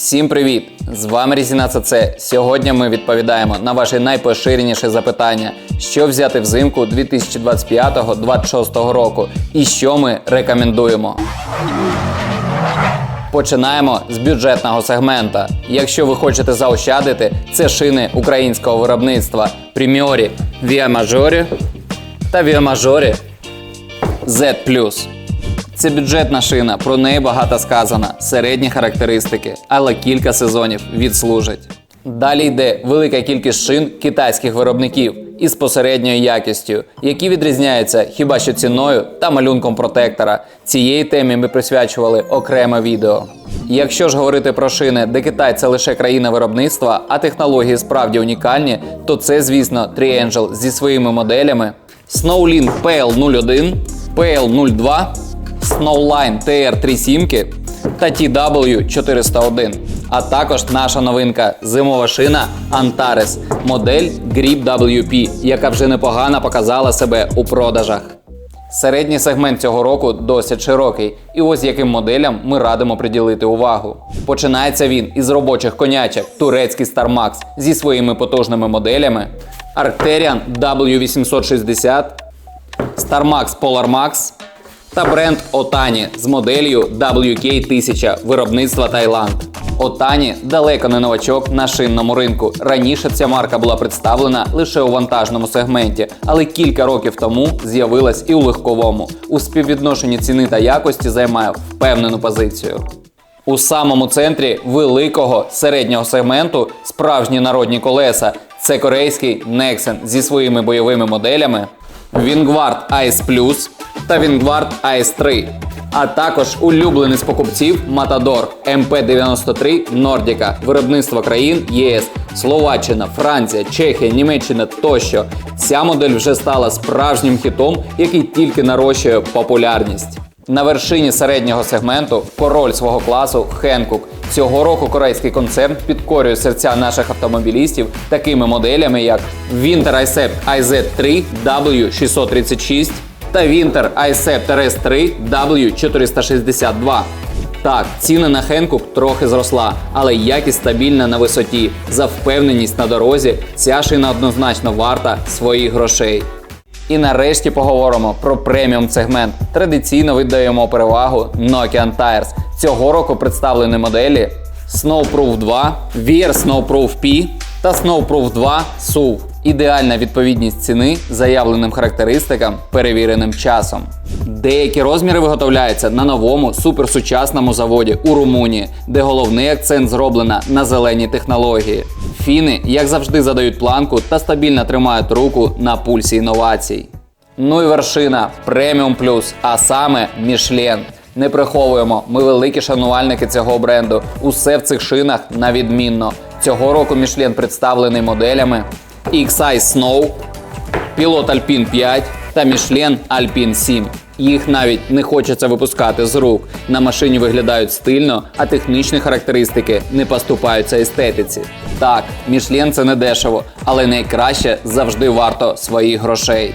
Всім привіт! З вами Різіна ЦЦ. Сьогодні ми відповідаємо на ваші найпоширеніші запитання, що взяти взимку 2025-2026 року і що ми рекомендуємо. Починаємо з бюджетного сегмента. Якщо ви хочете заощадити, це шини українського виробництва Via Maggiore та Maggiore Z+. Це бюджетна шина, про неї багато сказано, середні характеристики, але кілька сезонів відслужить. Далі йде велика кількість шин китайських виробників із посередньою якістю, які відрізняються хіба що ціною та малюнком протектора. Цієї темі ми присвячували окреме відео. Якщо ж говорити про шини, де Китай це лише країна виробництва, а технології справді унікальні, то це, звісно, Triangel зі своїми моделями Snowlink PL01, PL02, Snowline TR37 та TW401. А також наша новинка зимова шина Antares, модель Grip WP, яка вже непогано показала себе у продажах. Середній сегмент цього року досить широкий, і ось яким моделям ми радимо приділити увагу. Починається він із робочих конячок турецький StarMax зі своїми потужними моделями Arcterian W860, StarMax Polar Max та бренд Otani з моделлю WK1000 виробництва Таїланд. Otani далеко не новачок на шинному ринку. Раніше ця марка була представлена лише у вантажному сегменті, але кілька років тому з'явилась і у легковому. У співвідношенні ціни та якості займає впевнену позицію. У самому центрі великого середнього сегменту справжні народні колеса. Це корейський Nexen зі своїми бойовими моделями Wingward Ice Plus та Wingward Ice 3. А також улюблений з покупців Matador MP93 Nordica, виробництво країн ЄС, Словаччина, Франція, Чехія, Німеччина тощо. Ця модель вже стала справжнім хітом, який тільки нарощує популярність. На вершині середнього сегменту король свого класу Хенкук. Цього року корейський концерн підкорює серця наших автомобілістів такими моделями, як Winter Icept IZ3 W636 та Winter Icept RS3 W462. Так, ціна на Хенкук трохи зросла, але якість стабільна на висоті. За впевненість на дорозі ця шина однозначно варта своїх грошей. І нарешті поговоримо про преміум сегмент. Традиційно віддаємо перевагу Nokian Tires. Цього року представлені моделі Snowproof 2, Wear Snowproof P та Snowproof 2 SUV. Ідеальна відповідність ціни заявленим характеристикам, перевіреним часом. Деякі розміри виготовляються на новому суперсучасному заводі у Румунії, де головний акцент зроблено на зелені технології. Фіни, як завжди, задають планку та стабільно тримають руку на пульсі інновацій. Ну і вершина преміум плюс, а саме Мішлен. Не приховуємо, ми великі шанувальники цього бренду. Усе в цих шинах на відмінно. Цього року Мішлен представлений моделями XI Snow, Pilot Alpine 5 та Michelin Alpine 7. Їх навіть не хочеться випускати з рук. На машині виглядають стильно, а технічні характеристики не поступаються естетиці. Так, Мішлен це не дешево, але найкраще завжди варто своїх грошей.